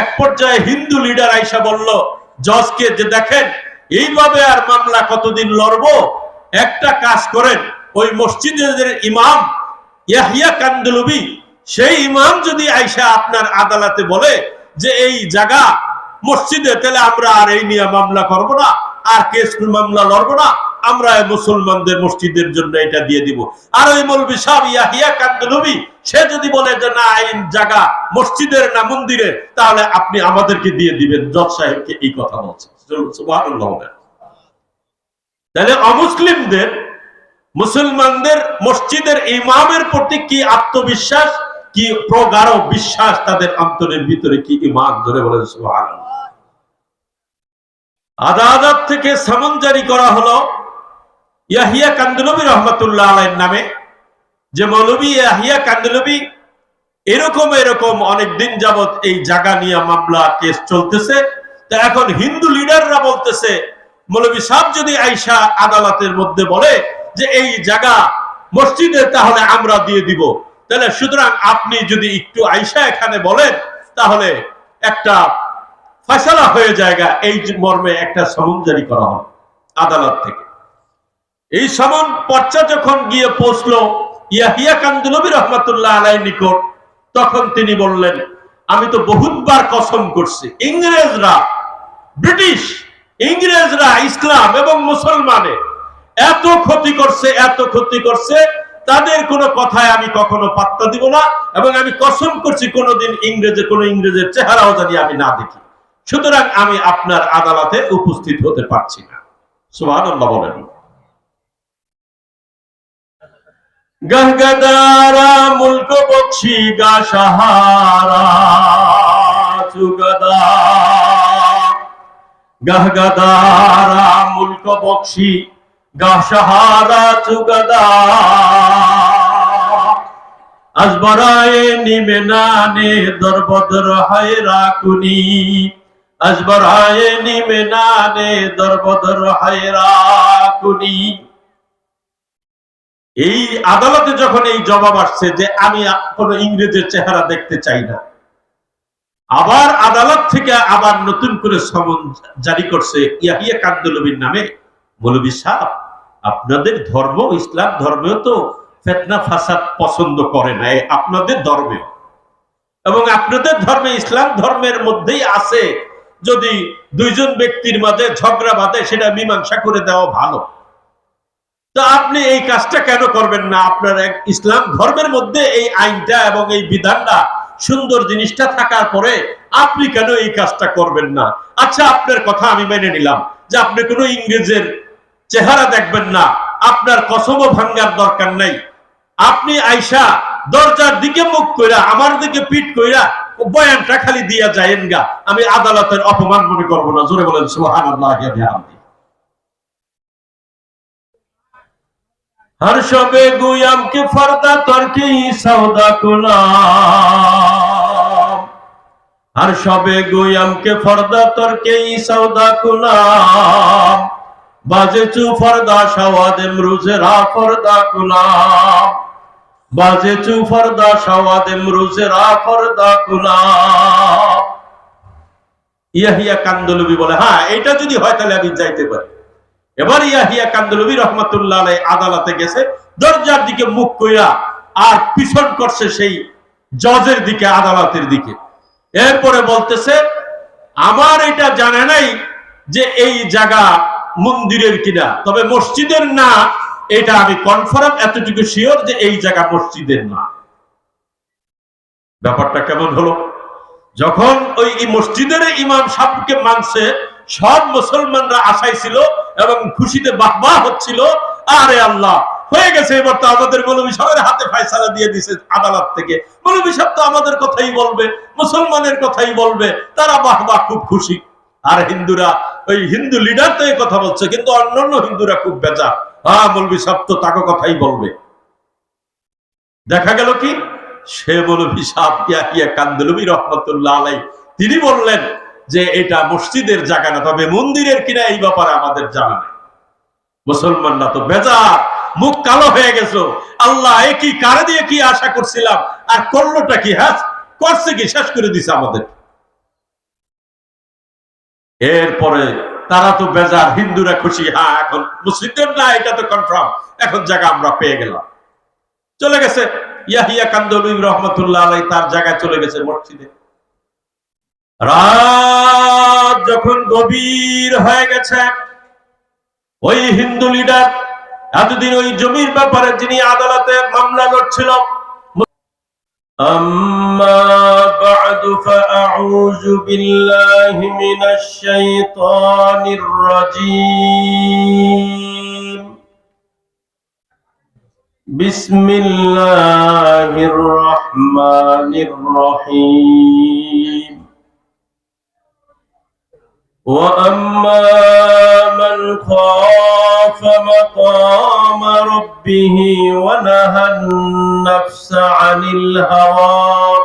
এক পর্যায়ে হিন্দু লিডার আইসা বলল, জজকে যে দেখেন, এইভাবে আর মামলা কতদিন লড়বো? একটা কাজ করেন, ওই মসজিদের ইমাম ইয়াহিয়া কান্দলুবি, সেই ইমাম যদি আইসা আপনার আদালতে বলে যে এই জায়গা, মসজিদে, তাহলে আমরা আর এই নিয়ে মামলা করব না, আর কেস মামলা লড়বো না। আমরা মুসলমানদের মসজিদের জন্য এটা দিয়ে দিব। আর ওই মৌলবী সাহেব ইয়াহিয়া কান্দলুবি সে যদি বলে যে না, আইন জায়গা মসজিদের না মন্দিরে তাহলে আপনি আমাদেরকে দিয়ে দিবেন। জজ সাহেবকে এই কথা বলছে তাহলে অমুসলিমদের, মুসলমানদের মসজিদের ইমামের প্রতি কি আত্মবিশ্বাস, কি প্রগাঢ় বিশ্বাস, তাদের অন্তরের ভিতরে কি ইমান ধরে বলেন সুবহানাল্লাহ? আদালত থেকে সামন জারি করা হলো ইয়াহিয়া কান্দলবি রহমতুল্লাহ আলাইর নামে। যে মৌলবী ইয়াহিয়া কান্দলবি, এরকম এরকম অনেক দিন যাবত এই জায়গা নিয়ে মামলা কেস চলতেছে। তা এখন হিন্দু লিডাররা বলতেছে, মৌলবী সাহেব যদি আইসা আদালতের মধ্যে বলে যে এই জায়গা মসজিদে তাহলে আমরা দিয়ে দিব, তাহলে সুতরাং আপনি যদি একটু আইসা এখানে বলেন, তাহলে একটা ফয়সালা হয়ে জায়গা এই মর্মে একটা সমন জারি করা হবে আদালত থেকে। এই সমন পর্চা যখন গিয়ে পৌঁছলো, ইয়াহিয়া কান্দুলবী রহমতুল্লাহ আলাই নিকট, তখন তিনি বললেন, আমি তো বহুতবার কসম করছি, ইংরেজরা, ব্রিটিশ, ইংরেজরা, ইসলাম এবং মুসলমানে এত ক্ষতি করছে, এত ক্ষতি করছে, তাদের কোনো কথায় আমি কখনো পাত্তা দিব না এবং আমি কসম করছি, কোনোদিন ইংরেজের কোন ইংরেজের চেহারাও জানি আমি না দেখি। সুতরাং আমি আপনার আদালতে উপস্থিত হতে পারছি না। সুবহানাল্লাহ বলেন। গহগদারা মুলক বক্ষী গা সাহারা চুগদা গহগদারা মুলক বক্ষী গা সাহারা চুগদা আজবরায়ে নিমে নানে, দরবদর হায়রা কুনি আজবরায়ে নিমে নানে, দরবদর হায়রা কুনি এই আদালতে যখন এই জবাব আসছে যে আমি কোন ইংরেজের চেহারা দেখতে চাই না, আবার আদালত থেকে আবার নতুন করে সমন জারি করছে ইয়াহিয়া কান্দলবির নামে। মৌলবী সাহ আপনাদের ধর্ম ইসলাম ধর্মেও তো ফেতনা, ফাসাদ পছন্দ করে না আপনাদের ধর্মে। এবং আপনাদের ধর্মে ইসলাম ধর্মের মধ্যেই আছে। যদি দুইজন ব্যক্তির মাঝে ঝগড়া বাঁধে, সেটা মীমাংসা করে দেওয়া ভালো। তো আপনি এই কাজটা কেন করবেন না? আপনার এক ইসলাম ধর্মের মধ্যে এই আইনটা এবং এই বিধানটা সুন্দর জিনিসটা থাকার পরে আপনি কেন এই কাজটা করবেন না? আচ্ছা আপনার কথা আমি মেনে নিলাম যে আপনি কোনো ইংরেজের চেহারা দেখবেন না। আপনার কসমও ভাঙ্গার দরকার নাই। আপনি আইসা দরজার দিকে মুখ কইরা, আমার দিকে পিঠ কইরা বয়ানটা খালি দিয়া যায়েন গা। আমি আদালতের অপমান মনে করব না। জোরে বলেন, সুবহানাল্লাহ বিহামদি। हर शबे गुयम के फरदा तरकी सौदा कुलाम हर शबे गुयम के फरदा तरके सौदा कुलाम बाजे चू फरदा शवाद इमरुज रा फरदा कुलाम बाजे चू फरदा शवाद इमरुज रा फरदा कुलाम ইয়াহিয়া কান্দলবি বলে হ্যাঁ এটা যদি হয় তাহলে আমি যাইতে পারি এবার ইয়াহিয়া কান্দলবি রহমতুল্লাহ আদালতে গেছে, দরজার দিকে মুখ কইরা আর পিছন করছে সেই জজের দিকে, আদালতের দিকে। এরপরে বলতেছে, আমার এটা জানা নাই যে এই জায়গা মন্দিরের কিনা, তবে মসজিদের না, এটা আমি কনফার্ম এতটুকু শিওর যে এই জায়গা মসজিদের না। ব্যাপারটা কেমন হলো? যখন ওই মসজিদের ইমাম সাহেবকে মানছে সব মুসলমানরা আশাই ছিল এবং খুশিতে বাহবাহ হচ্ছিল। আরে আল্লাহ, হয়ে গেছে এবার তো আমাদের মৌলবী সাহেবের হাতে ফায়সালা দিয়ে দিছে আদালত থেকে। মৌলবী সাহেব তো আমাদের কথাই বলবে, মুসলমানের কথাই বলবে, তারা বাহবাহ খুব খুশি। আর হিন্দুরা, ওই হিন্দু লিডার তো এই কথা বলছে, কিন্তু অন্যান্য হিন্দুরা খুব বেজা হ্যাঁ মৌলবী সাহেব তো তাকে কথাই বলবে। দেখা গেল কি? সে মৌলবী সাহেব ইয়াহিয়া কান্দলবী রহমতুল্লাহ আলাই তিনি বললেন যে এটা মসজিদের জায়গা না, তবে মন্দিরের কিনা এই ব্যাপারে আমাদের জানা নেই। মুসলমানরা তো বেজার, মুখ কালো হয়ে গেছো। আল্লাহ একই কারে দিয়ে কি আশা করছিলাম? আর করলোটা কি? হ্যাঁ করছে কি? শেষ করে দিছে আমাদের। এরপরে তারা তো বেজার, হিন্দুরা খুশি। হ্যাঁ এখন মুসলিমদের না, এটা তো কনফার্ম এখন জায়গা আমরা পেয়ে গেলাম। চলে গেছে। ইয়াহিয়া কান্দলুই রহমতুল্লাহ আলাই তার জায়গায় চলে গেছে মসজিদে। রাত যখন গভীর হয়ে গেছে ওই হিন্দু লিডার এতদিন ওই জমির ব্যাপারে যিনি আদালতে মামলা লড়ছিল أما بعد فأعوذ بالله من الشيطان الرجيم بسم الله الرحمن الرحيم وأما من خاف مقام ربه ونهى النفس عن الهوى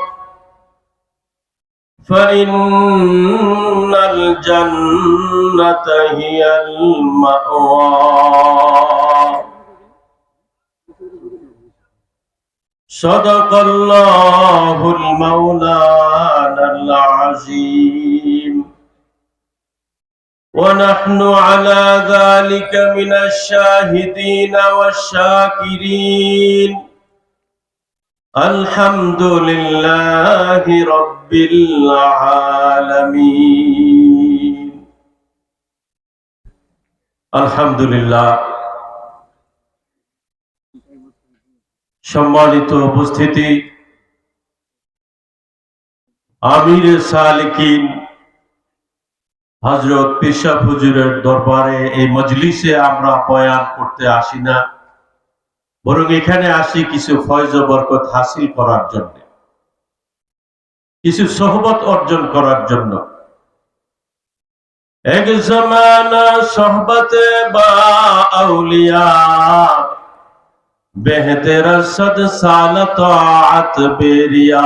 فإن الجنة هي المأوى. صدق الله المولانا العظيم ونحن على ذلك من الشاهدين والشاكرين الحمد لله رب العالمين الحمد لله সম্মানিত উপস্থিতি আমির সালিকিন হজরত পেশা হুজুরের দরবারে এই মজলিসে আমরা বয়ান করতে আসি না। বরং এখানে আসি কিছু ফয়জ বরকত হাসিল করার জন্য। কিছু সহবত অর্জন করার জন্য। এক জমানা সহবতে বা আউলিয়া, বেহতের সদ সালত বেরিয়া।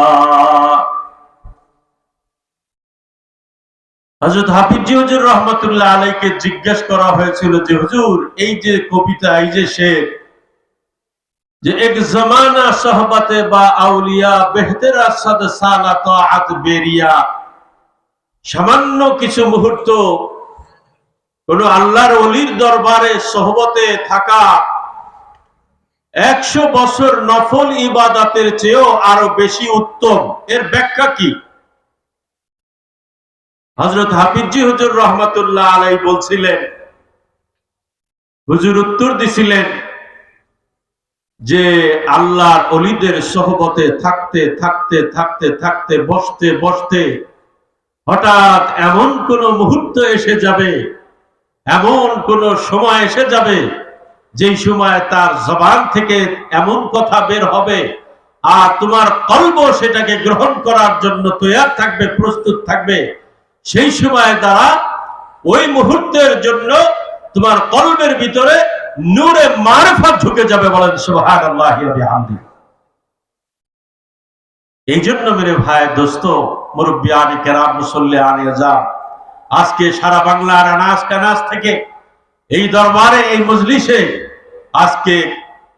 হজরত হাফিজি হুজুর রহমতুল্লাহ আলাইকে জিজ্ঞেস করা হয়েছিল যে, হুজুর, এই যে কবিতা, এই যে শেখ যে এক জমানা সহবতে বা আউলিয়া বেহতেরা তাআত বেরিয়া, সামান্য কিছু মুহূর্ত কোন আল্লাহর অলির দরবারে সহবতে থাকা একশো বছর নফল ইবাদাতের চেয়েও আরও বেশি উত্তম। এর ব্যাখ্যা কি? হজরত হাফিজি হুজুর রহমতুল্লাহ আলাই বলছিলেন, হুজুর উত্তর দিছিলেন যে আল্লাহর অলিদের সহবতে থাকতে থাকতে থাকতে থাকতে, বসতে বসতে হঠাৎ এমন কোন মুহূর্ত এসে যাবে, এমন কোন সময় এসে যাবে যেই সময় তার জবান থেকে এমন কথা বের হবে আর তোমার কল্প সেটাকে গ্রহণ করার জন্য তৈয়ার থাকবে, প্রস্তুত থাকবে। সেই সময় দ্বারা ওই মুহূর্তের জন্য তোমার কলমের ভিতরে নূরে মারফত ঢুকে যাবে বলেন আল্লাহ এই জন্য মেরে ভাই, দোস্ত, মুরব্বী, আনি কেরাম, মুসল্লি, আনি যান আজকে সারা বাংলার আনাজ কানাজ থেকে এই দরবারে, এই মজলিসে আজকে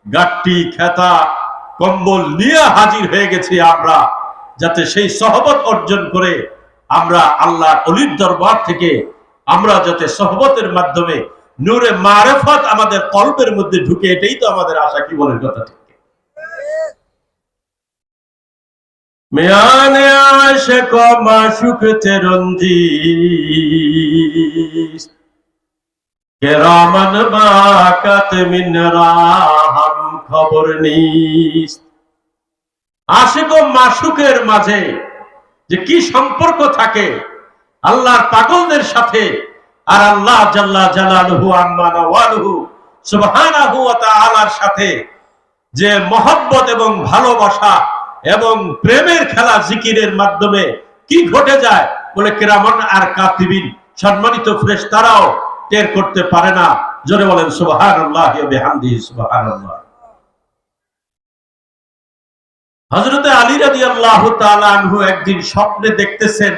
গাট্টি খেতা, কম্বল নিয়ে হাজির হয়ে গেছি আমরা, যাতে সেই সহবত অর্জন করে আমরা আল্লাহ অলির দরবার থেকে আমরা যাতে সহবতের মাধ্যমে নূরে মারেফত আমাদের কল্পের মধ্যে ঢুকে, এটাই তো আমাদের আশা, কি বলেন কথা ঠিক মেয়ানে রাহাম খবর নিস মাসুকের মাঝে যে কি সম্পর্ক থাকে আল্লাহর পাগলদের সাথে আর আল্লাহ জাল্লা জালালহু আম্মা নওয়ালহু সুবহানাহু ওয়া তাআলার সাথে যে মহব্বত এবং ভালোবাসা এবং প্রেমের খেলা জিকিরের মাধ্যমে কি ঘটে যায় বলে কেরামন আর কাতিবিন সম্মানিত ফেরেশতারাও টের করতে পারে না। জোরে বলেন সুবহানাল্লাহি ওয়া বিহামদিহি সুবহানাল্লাহ। হজরতে আলী রাজি আল্লাহ আনহু একদিন স্বপ্নে দেখতেছেন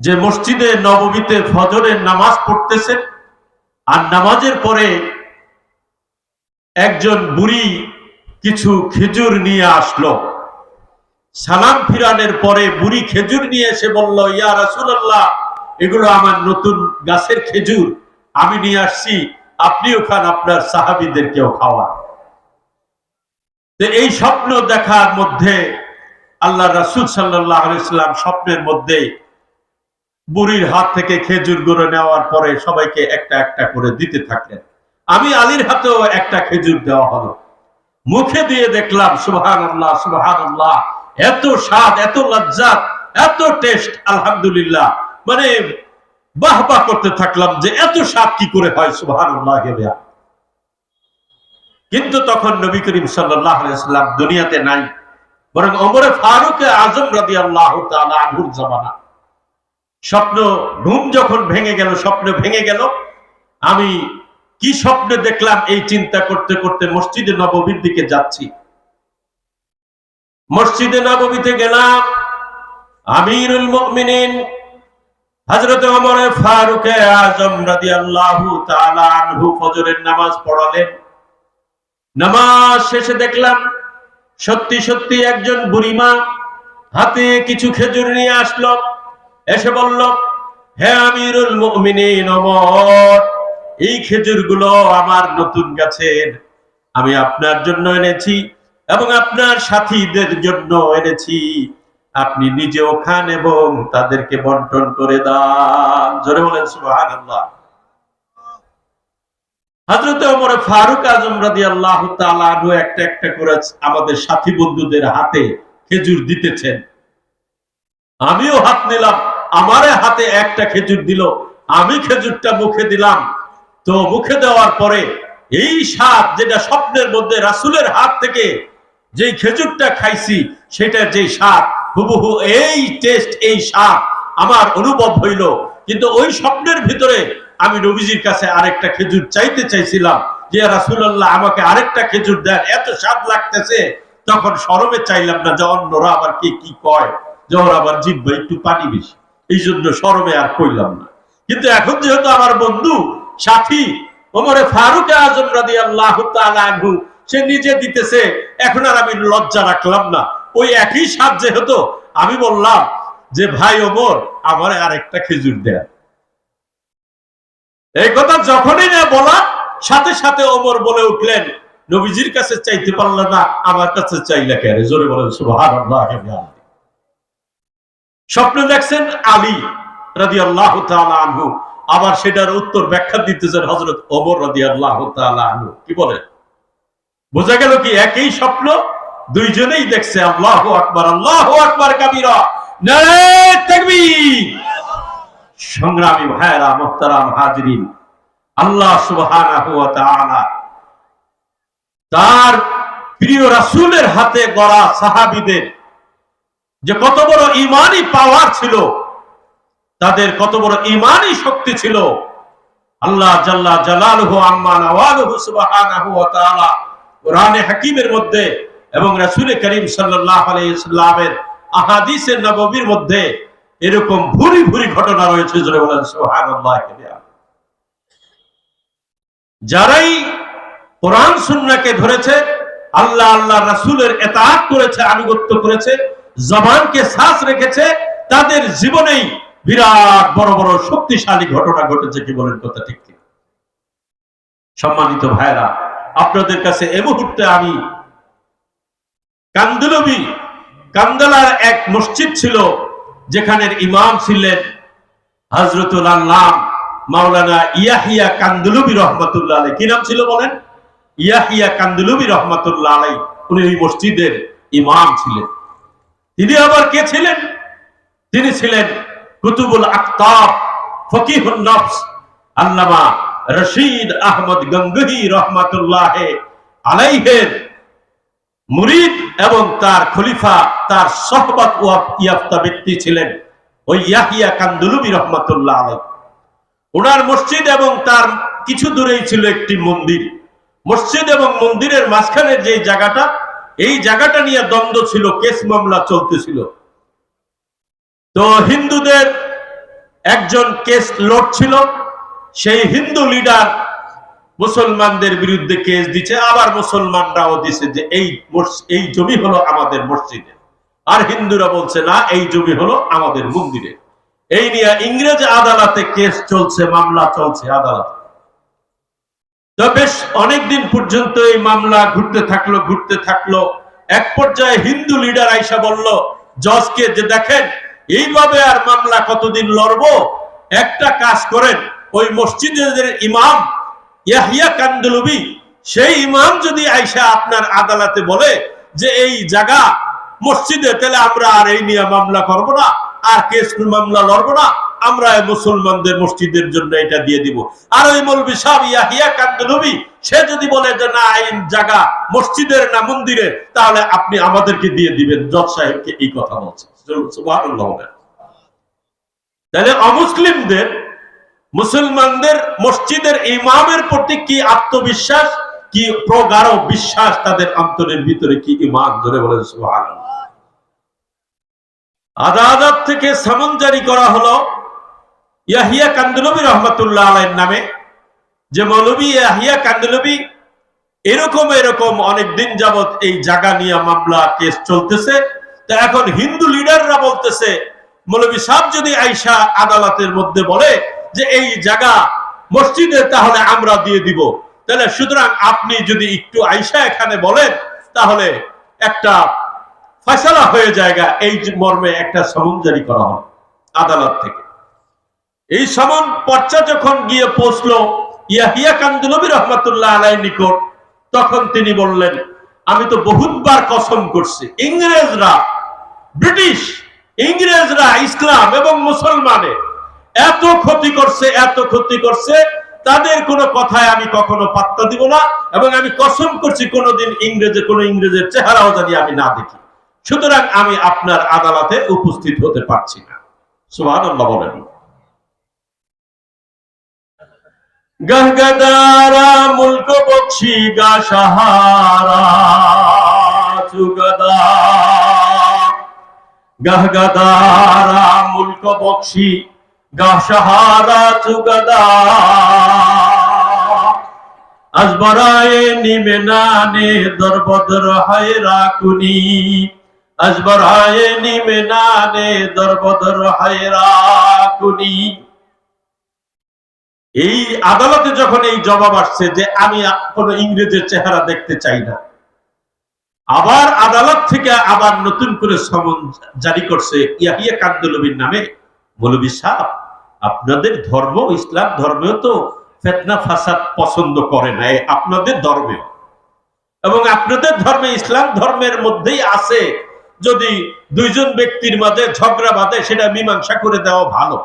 যে মসজিদে নবমীতে ফজরের নামাজ পড়তেছেন আর নামাজের পরে একজন বুড়ি কিছু খেজুর নিয়ে আসলো। সালাম ফিরানের পরে বুড়ি খেজুর নিয়ে এসে বলল, ইয়া রাসূলুল্লাহ, এগুলো আমার নতুন গাছের খেজুর, আমি নিয়ে আসছি, আপনিও খান, আপনার সাহাবিদেরকেও খাওয়ান। তো এই স্বপ্ন দেখার মধ্যে আল্লাহ রাসুল সাল্লাহ ইসলাম স্বপ্নের মধ্যে বুড়ির হাত থেকে খেজুর গুঁড়ো নেওয়ার পরে সবাইকে একটা একটা করে দিতে থাকলেন। আমি আলীর হাতেও একটা খেজুর দেওয়া হলো। মুখে দিয়ে দেখলাম সুবহান আল্লাহ সুবহান আল্লাহ এত স্বাদ, এত লজ্জাত এত টেস্ট, আলহামদুলিল্লাহ। মানে বাহ বাহ করতে থাকলাম যে এত স্বাদ কি করে হয় সুবহান আল্লাহ কিন্তু তখন নবী করিম সাল্লাম দুনিয়াতে নাই, বরং অমরে ফারুক আজম রাদি আল্লাহ আনহুর জামানা। স্বপ্ন ঘুম যখন ভেঙে গেল, স্বপ্ন ভেঙে গেল, আমি কি স্বপ্নে দেখলাম এই চিন্তা করতে করতে মসজিদে নববীর দিকে যাচ্ছি। মসজিদে নববীতে গেলাম, আমিরুল মুমিনিন, হযরত ওমর ফারুক আজম রাদিয়াল্লাহু তাআলা আনহু ফজরের নামাজ পড়ালেন। নামাজ শেষে দেখলাম, সত্যি সত্যি একজন বুড়িমা হাতে কিছু খেজুর নিয়ে আসলো। এসে বলল, হে আমিরুল মুমিনিন ওমর এই খেজুরগুলো আমার নতুন গাছের। আমি আপনার জন্য এনেছি এবং আপনার সাথীদের জন্য এনেছি। আপনি নিজেও খান এবং তাদেরকে বন্টন করে দান। জোরে বলেন, সুবহানাল্লাহ। ওমর ফারুক আজম রাদিয়াল্লাহু তাআলা আনহু একটা একটা করে আমাদের সাথী বন্ধুদের হাতে খেজুর দিতেছেন। আমিও হাত নিলাম, আমারে হাতে একটা খেজুর দিল, আমি খেজুরটা মুখে দিলাম। তো মুখে দেওয়ার পরে এই স্বাদ যেটা স্বপ্নের মধ্যে রাসুলের হাত থেকে যেই খেজুরটা খাইছি, সেটা যে স্বাদ, হুবহু এই টেস্ট এই স্বাদ আমার অনুভব হইল। কিন্তু ওই স্বপ্নের ভিতরে আমি নবীজির কাছে আরেকটা খেজুর চাইতে চাইছিলাম যে রাসুল্লাহ আমাকে আরেকটা খেজুর দেন, এত স্বাদ লাগতেছে। তখন সরমে চাইলাম না যে, অন্যরা আবার কে কি কয়, যে ওর আবার জিব্বা একটু পানি বেশি। এই জন্য সরমে আর কইলাম না। কিন্তু এখন যেহেতু আমার বন্ধু, সাথী, ওমরে ফারুক আজম রাদি আল্লাহ আনহু, সে নিজে দিতেছে, এখন আর আমি লজ্জা রাখলাম না। ওই একই স্বাদ যেহেতু, আমি বললাম যে, ভাই ওমর, আমার আরেকটা খেজুর দেয় এই কথা যখনই না বলা, সাথে সাথে ওমর বলে উঠলেন, নবীজির কাছে চাইতে পারল না, আমার কাছে চাইলে কেন জোরে বলেন স্বপ্ন দেখছেন আলী রাদি আল্লাহ আনহু, আবার সেটার উত্তর ব্যাখ্যা দিতেছেন হজরত ওমর রাদি আল্লাহ আনহু। কি বলেন? বোঝা গেল কি একই স্বপ্ন? দুইজনেই দেখছে, আল্লাহ আকবর, আল্লাহ আকবার, কাবিরা। সংগ্রামী ভাইরা মোহতারাম হাজরিন, আল্লাহ তাআলা তার প্রিয় রাসূলের হাতে গড়া সাহাবিদের যে কত বড় ইমানই পাওয়ার ছিল, তাদের কত বড় ইমানই শক্তি ছিল, আল্লাহ জাল্লা জালালুহু আম্মা নাওয়ালুহু সুবহানাহু ওয়া তাআলা কোরআনে হাকিমের মধ্যে এবং রাসূল করিম সাল্লাল্লাহু আলাইহি সাল্লামের আহাদিসে নববীর মধ্যে এরকম ভুরি ভুরি ঘটনা রয়েছে যারাই কোরআন, সুন্নাহকে ধরেছে, আল্লাহ আল্লাহ রাসূলের এতাআত করেছে, আনুগত্য করেছে, জবানকে শ্বাস রেখেছে, তাদের জীবনেই বিরাট বড় বড় শক্তিশালী ঘটনা ঘটেছে কি বলেন কথা ঠিক ঠিক সম্মানিত ভাইরা আপনাদের কাছে এ মুহূর্তে আমি কান্দুলবি, কান্দালার এক মসজিদ ছিল যেখানের ইমাম ছিলেন হজরতুল আল্লাহ মাওলানা ইয়াহিয়া কান্দুলুবি রহমতুল্লাহ আলাই কি নাম ছিল বলেন? ইয়াহিয়া কান্দুলবি রহমতুল্লাহ আলাই উনি ওই মসজিদের ইমাম ছিলেন। তিনি আবার কে ছিলেন? তিনি ছিলেন কুতুবুল আক্তাব ফকিহুল নফস আল্লামা রশিদ আহমদ গঙ্গহি রহমাতুল্লাহ আলাইহের মুরিদ এবং তার খলিফা, তার সহবত ইয়াফতা ব্যক্তি ছিলেন ওই ইয়াহিয়া কান্দুলুবি রহমাতুল্লাহ আলাই ওনার মসজিদ এবং তার কিছু দূরেই ছিল একটি মন্দির। মসজিদ এবং মন্দিরের মাঝখানের যে জায়গাটা, এই জায়গাটা নিয়ে দ্বন্দ্ব ছিল, কেস মামলা চলতেছিল। তো হিন্দুদের একজন কেস লড়ছিল, সেই হিন্দু লিডার মুসলমানদের বিরুদ্ধে কেস দিচ্ছে আবার মুসলমানরাও দিছে যে এই এই জমি হলো আমাদের মসজিদে। আর হিন্দুরা বলছে, না, এই জমি হলো আমাদের মন্দিরে। এই নিয়ে ইংরেজ আদালতে কেস চলছে, মামলা চলছে আদালতে। তো বেশ অনেকদিন পর্যন্ত এই মামলা ঘুরতে থাকল ঘুরতে থাকল। এক পর্যায়ে হিন্দু লিডার আইসা বলল, জজকে যে দেখেন, এইভাবে আর মামলা কতদিন লড়বো? একটা কাজ করেন, ওই মসজিদের ইমাম ইয়াহিয়া কান্দলুবি, সেই ইমাম যদি আইসা আপনার আদালতে বলে যে এই জায়গা, মসজিদে, তাহলে আমরা আর এই নিয়ে মামলা করব না, আর কেস মামলা লড়বো না, আমরা মুসলমানদের মসজিদের জন্য এটা দিয়ে দিব আর ওই মৌলবি সাহেব ইয়াহিয়া কান্দলুবি, সে যদি বলে যে না আইন জায়গা মসজিদের না মন্দিরে তাহলে আপনি আমাদেরকে দিয়ে দিবেন, জজ সাহেবকে এই কথা বলছে। তাহলে অমুসলিমদের মুসলমানদের মসজিদের ইমামের প্রতি কি আত্মবিশ্বাস, কি প্রগাঢ় বিশ্বাস তাদের অন্তরের ভিতরে কি ইমান ধরে বলেন সুবহানাল্লাহ। আদালত থেকে সামন জারি করা হলো ইয়াহিয়া কান্দলবি রহমতুল্লাহ আলাইর নামে, যে মৌলবী ইয়াহিয়া কান্দলবি এরকম এরকম অনেক দিন যাবত এই জায়গা নিয়ে মামলা কেস চলতেছে। তা এখন হিন্দু লিডাররা বলতেছে, মৌলবী সাহেব যদি আইসা আদালতের মধ্যে বলে যে এই জায়গা মসজিদে তাহলে আমরা দিয়ে দিব। তাহলে সুতরাং আপনি যদি একটু আইসা এখানে বলেন, তাহলে একটা ফয়সালা হয়ে জায়গা এই মর্মে একটা সমন জারি করা হয় আদালত থেকে। এই সমন পর্চা যখন গিয়ে পৌঁছলো, ইয়াহিয়া কান্দুলবী রহমতুল্লাহ আলাই নিকট, তখন তিনি বললেন, আমি তো বহুতবার কসম করছি, ইংরেজরা, ব্রিটিশ, ইংরেজরা, ইসলাম এবং মুসলমানে এত ক্ষতি করছে, এত ক্ষতি করছে, তাদের কোনো কথায় আমি কখনো পাত্তা দিব না এবং আমি কসম করছি, কোনোদিন ইংরেজে, কোনো ইংরেজের চেহারাও জানি আমি না দেখি। সুতরাং আমি আপনার আদালতে উপস্থিত হতে পারছি না। সুবহানাল্লাহ বলেন। গহগদারা মুলক বক্ষী গা সাহারা চুগদা মুলক বক্ষী নিমে নানে দরবদর হায়রা কুনি নিমে নানে দরবদর হায়রা কুনি এই আদালতে যখন এই জবাব আসছে যে আমি কোন ইংরেজের চেহারা দেখতে চাই না, আবার আদালত থেকে আবার নতুন করে সমন জারি করছে ইয়াহিয়া কান্দলবির নামে মৌলবী সাহ। আপনাদের ধর্ম, ইসলাম ধর্মেও তো ফেতনা, ফাসাদ পছন্দ করে না আপনাদের ধর্মেও এবং আপনাদের ধর্মে ইসলাম ধর্মের মধ্যেই আছে, যদি দুইজন ব্যক্তির মাঝে ঝগড়া বাঁধে, সেটা মীমাংসা করে দেওয়া ভালো।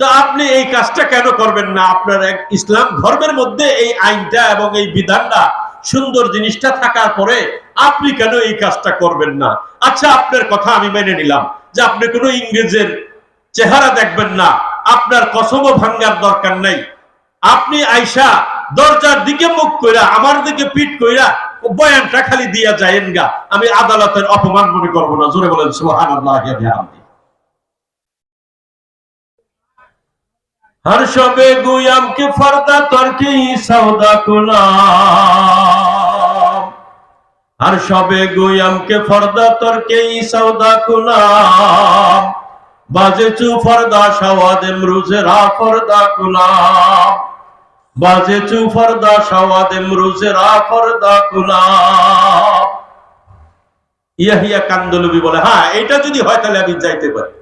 তো আপনি এই কাজটা কেন করবেন না? আপনার এক ইসলাম ধর্মের মধ্যে এই আইনটা এবং এই বিধানটা সুন্দর জিনিসটা থাকার পরে আপনি কেন এই কাজটা করবেন না? আচ্ছা আপনার কথা আমি মেনে নিলাম যে আপনি কোনো ইংরেজের চেহারা দেখবেন না। আপনার কসমও ভাঙ্গার দরকার নাই। আপনি আইসা দরজার দিকে মুখ কইরা, আমার দিকে পিঠ কইরা বয়ানটা খালি দিয়া যায়েন গা। আমি আদালতের অপমান মনে করব না। জোরে বলেন হর সবে গুয়াম কে ফরদা তর্কে সৌদা কুলাম? হর সবে গুয়াম কে ফরদা তর্কে সৌদা কুলাম? বাজে চু ফরদা সওয়াদ এমরুজে ফরদা কুলা। বাজে চু ফরদা সওয়াদ এমরুজে ফরদা কুলা। ইয়াহিয়া কান্দলবি বলে হ্যাঁ এটা যদি হয় তাহলে আমি যাইতে পারি।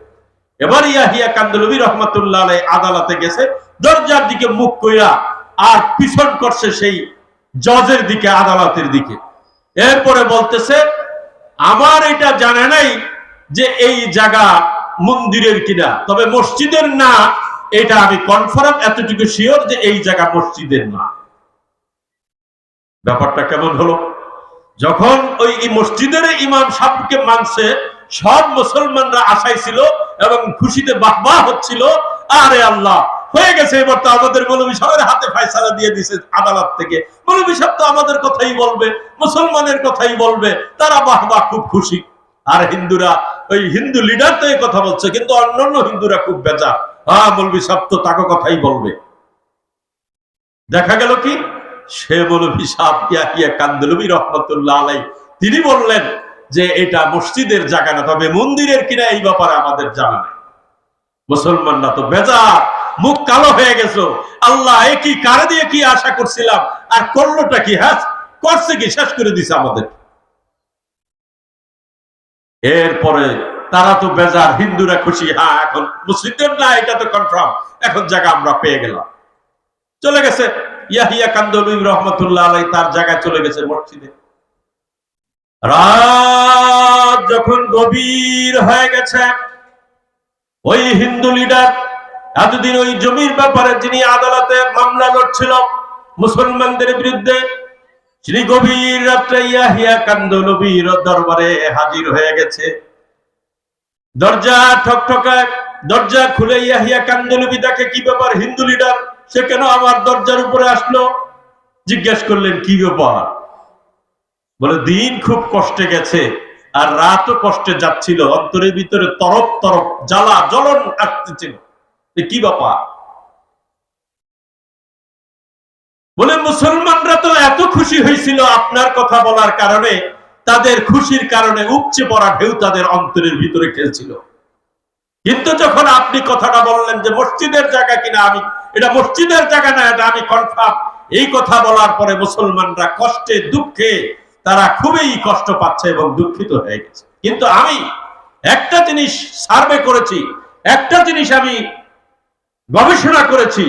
এবার ইয়াহিয়া কান্দলবি রহমতুল্লাহ আলাই আদালতে গেছে, দরজার দিকে মুখ কইয়া আর পিছন করছে সেই জজের দিকে, আদালতের দিকে। এরপরে বলতেছে, আমার এটা জানা নাই যে এই জায়গা মন্দিরের কিনা। তবে মসজিদের না, এটা আমি কনফার্ম এতটুকু শিওর যে এই জায়গা মসজিদের না। ব্যাপারটা কেমন হলো? যখন ওই মসজিদের ইমাম সাহেবকে মানছে, সব মুসলমানরা আশাই ছিল এবং খুশিতে বাহবা হচ্ছিল, আরে আল্লাহ, হয়ে গেছে এবার তো আমাদের মৌলবী সাহেবের হাতে ফায়সালা দিয়ে দিছে আদালত থেকে। মৌলবী সাহেব তো আমাদের কথাই বলবে, মুসলমানের কথাই বলবে, তারা বাহবা খুব খুশি। আর হিন্দুরা ওই হিন্দু লিডার তো এই কথা বলছে, কিন্তু অন্যান্য হিন্দুরা খুব বেজা হ্যাঁ মৌলবী সাহেব তো তাকে কথাই বলবে। দেখা গেল কি? সে মৌলভী সাহ ইয়াহিয়া কান্দলবী রহমতুল্লাহ আলাই তিনি বললেন যে এটা মসজিদের জায়গা না, তবে মন্দিরের কিনা এই ব্যাপারে আমাদের জানা নেই। মুসলমানরা তো বেজা মুখ কালো হয়ে গেছো। আল্লাহ, এ কি, কারে দিয়ে কি আশা করছিলাম? আর করলোটা কি? হ্যাঁ করছে কি? শেষ করে দিছে আমাদের এরপরে তারা তো বেজার, হিন্দুরা খুশি। হ্যাঁ এখন মুসলিমদের না, এটা তো কনফার্ম এখন জায়গা আমরা পেয়ে গেলাম। চলে গেছে। ইয়াহিয়া কান্দলুই রহমতুল্লাহ আলাই তার জায়গায় চলে গেছে মসজিদে। রাত যখন গভীর হয়ে গেছে, ওই হিন্দু লিডার এতদিন ওই জমির ব্যাপারে যিনি আদালতে মামলা লড়ছিল, মুসলমানদের বিরুদ্ধে শ্রী গভীর রাত্রে ইয়াহিয়া কান্দলবীর দরবারে হাজির হয়ে গেছে। দরজা ঠকঠকায় দরজা খুলে ইয়াহিয়া কান্দলবি দেখে কি ব্যাপার হিন্দু লিডার সে কেন আমার দরজার উপরে আসলো? জিজ্ঞেস করলেন, কি ব্যাপার? বলে, দিন খুব কষ্টে গেছে আর রাতও কষ্টে যাচ্ছিল। অন্তরের ভিতরে তরফ তরফ জ্বালা জ্বলন আসতেছিল। কি ব্যাপার? বলে, মুসলমানরা তো এত খুশি হয়েছিল আপনার কথা বলার কারণে, তাদের খুশির কারণে উপচে পড়া ঢেউ তাদের অন্তরের ভিতরে খেলছিল। কিন্তু যখন আপনি কথাটা বললেন যে, মসজিদের জায়গা কিনা আমি, এটা মসজিদের জায়গা না, এটা আমি কনফার্ম এই কথা বলার পরে মুসলমানরা কষ্টে, দুঃখে, তারা খুবই কষ্ট পাচ্ছে এবং দুঃখিত হয়ে গেছে। কিন্তু আমি একটা জিনিস সার্ভে করেছি, একটা জিনিস আমি গবেষণা করেছি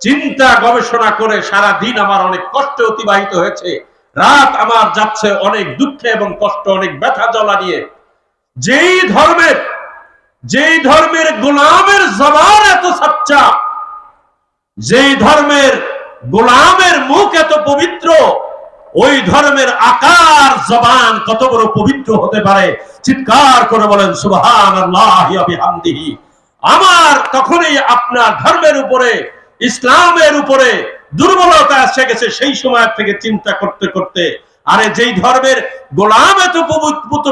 চিন্তা গবেষণা করে সারা দিন আমার অনেক কষ্ট অতিবাহিত হয়েছে। রাত আমার যাচ্ছে অনেক দুঃখে এবং কষ্ট অনেক ব্যথা জ্বলা নিয়ে। যেই ধর্মের যেই ধর্মের গোলামের জবান এত সাচ্চা, যেই ধর্মের গোলামের মুখ এত পবিত্র, ওই ধর্মের আকার জবান কত বড় পবিত্র হতে পারে? চিৎকার করে বলেন সুবহান আমার তখনই আপনার ধর্মের উপরে ইসলামের উপরে দুর্বলতা এসে গেছে সেই সময় থেকে চিন্তা করতে করতে। আরে যেই ধর্মের গোলাম এত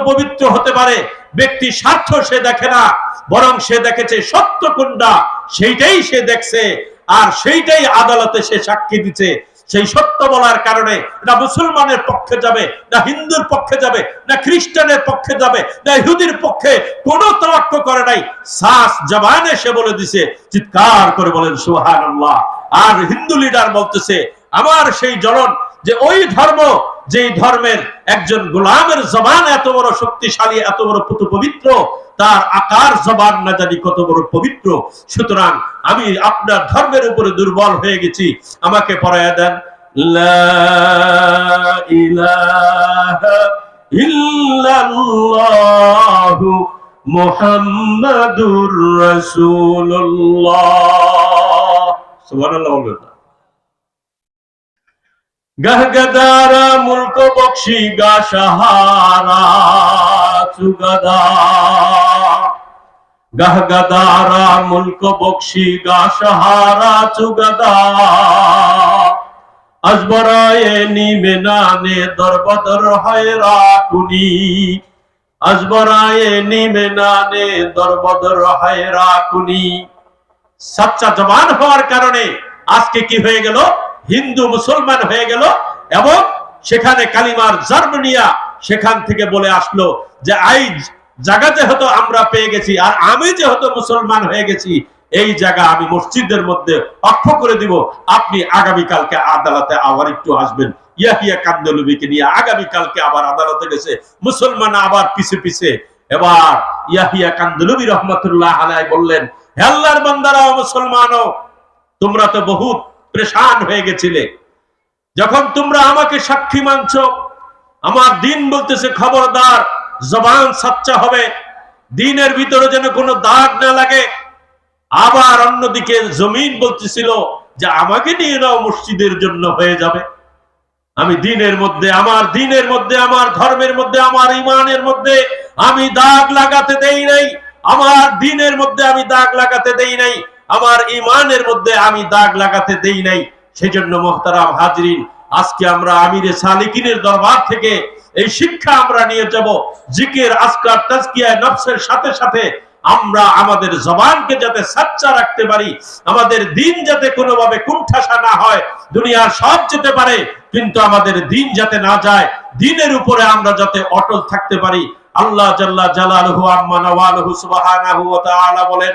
পবিত্র হতে পারে, ব্যক্তি স্বার্থ সে দেখে না, বরং সে দেখেছে সত্য কোনটা সেইটাই সে দেখছে, আর সেইটাই আদালতে সে সাক্ষী দিচ্ছে। সেই সত্য বলার কারণে না মুসলমানের পক্ষে যাবে, না হিন্দুর পক্ষে যাবে, না খ্রিস্টানের পক্ষে যাবে, না ইহুদির পক্ষে কোনো তরক্ষ করে নাই। সাস জবানে সে বলে দিছে, চিৎকার করে বলেন সুহান আর হিন্দু লিডার বলতেছে, আমার সেই জনন যে ওই ধর্ম যেই ধর্মের একজন গোলামের জবান এত বড় শক্তিশালী, এত বড় পুত পবিত্র তার আকার জবান না জানি কত বড় পবিত্র। সুতরাং আমি আপনার ধর্মের উপরে দুর্বল হয়ে গেছি। আমাকে পড়াইয়া দেন মোহাম্মদুর রসুল্লাহ সুবহানাল্লাহ বলবেন গহগদারা মুলক বখশি গা সাহারা চুগদা গহগদারা মুলক বখশি গা সাহারা চুগদা আজবরায়ে নিমে নানে দরবদর হয় রাকুনি আজবরায়ে নিমে নানে দরবদর হয় রাকুনি সাচ্চা জবান হওয়ার কারণে আজকে কি হয়ে গেল? হিন্দু মুসলমান হয়ে গেল এবং সেখানে কালিমার জার্মানিয়া সেখান থেকে বলে আসলো যে, আই জায়গা যেহেতু আমরা পেয়ে গেছি আর আমি যেহেতু মুসলমান হয়ে গেছি, এই জায়গা আমি মসজিদের মধ্যে অক্ষ করে দিব। আপনি আগামী কালকে আদালতে আবার একটু আসবেন। ইয়াহিয়া কান্দলুবিকে নিয়ে আগামীকালকে আবার আদালতে গেছে। মুসলমান আবার পিছে পিছে। এবার ইয়াহিয়া কান্দলুবি রহমতুল্লাহ আলাই বললেন হেল্লার বান্দারাও, মুসলমানও, তোমরা তো বহুত প্রেশান হয়ে গেছিলে। যখন তোমরা আমাকে সাক্ষী মানছ, আমার দিন বলতেছে, খবরদার, জবান সাচ্চা হবে। দিনের ভিতরে যেন কোনো দাগ না লাগে। আবার অন্যদিকে জমিন বলতেছিল যে, আমাকে নিয়ে নাও, মসজিদের জন্য হয়ে যাবে। আমি দিনের মধ্যে, আমার দিনের মধ্যে, আমার ধর্মের মধ্যে, আমার ইমানের মধ্যে আমি দাগ লাগাতে দেই নাই। আমার দিনের মধ্যে আমি দাগ লাগাতে দেই নাই। আমার ইমানের মধ্যে আমি দাগ লাগাতে দেই নাই। সেজন্য মোহতারাম হাজরিন, আজকে আমরা আমিরে সালিকিনের দরবার থেকে এই শিক্ষা আমরা নিয়ে যাব। জিকের, আজকার তাজকিয়ায় নফসের সাথে সাথে আমরা আমাদের জবানকে যাতে সাচ্চা রাখতে পারি, আমাদের দিন যাতে কোনোভাবে কুণ্ঠাসা না হয়, দুনিয়ার সব যেতে পারে, কিন্তু আমাদের দিন যাতে না যায়, দিনের উপরে আমরা যাতে অটল থাকতে পারি। আল্লাহ জাল্লা জালালহু আম্মা নওয়ালহু সুবহানাহু ওয়া বলেন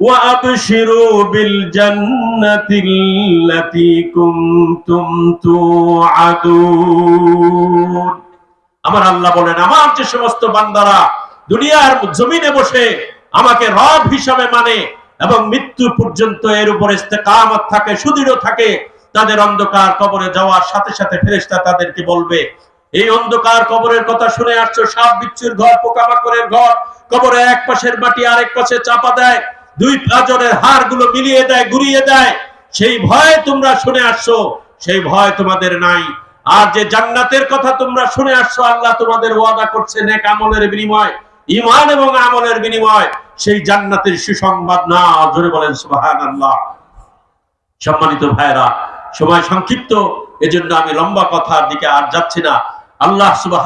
وأبشروا بالجنة التي كنتم توعدون আমার আল্লাহ বলেন আমার যে সমস্ত বান্দারা দুনিয়ার জমিনে বসে আমাকে রব হিসাবে মানে এবং মৃত্যু পর্যন্ত এর উপর ইস্তেকামত থাকে সুদৃঢ় থাকে তাদের অন্ধকার কবরে যাওয়ার সাথে সাথে ফেরেশতা তাদেরকে বলবে এই অন্ধকার কবরের কথা শুনে আসছো সাপ বিচ্ছুর ঘর পোকামাকড়ের ঘর কবরে এক পাশের মাটি আরেক পাশে চাপা দেয় দুই পাজরের হাড়গুলো মিলিয়ে দেয় ঘুরিয়ে দেয়। সেই ভয় তোমরা শুনে আসছো, সেই ভয় তোমাদের নাই। আর যে জান্নাতের কথা তোমরা শুনে আসছো, আল্লাহ তোমাদের ওয়াদা করছে নেক আমলের বিনিময় ইমান এবং আমলের বিনিময়। সেই জান্নাতের সুসংবাদ না, জোরে বলেন সুবাহান আল্লাহ সম্মানিত ভাইরা সময় সংক্ষিপ্ত, এজন্য আমি লম্বা কথার দিকে আর যাচ্ছি না। আল্লাহ সুবাহ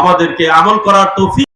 আমাদেরকে আমল করার তৌফিক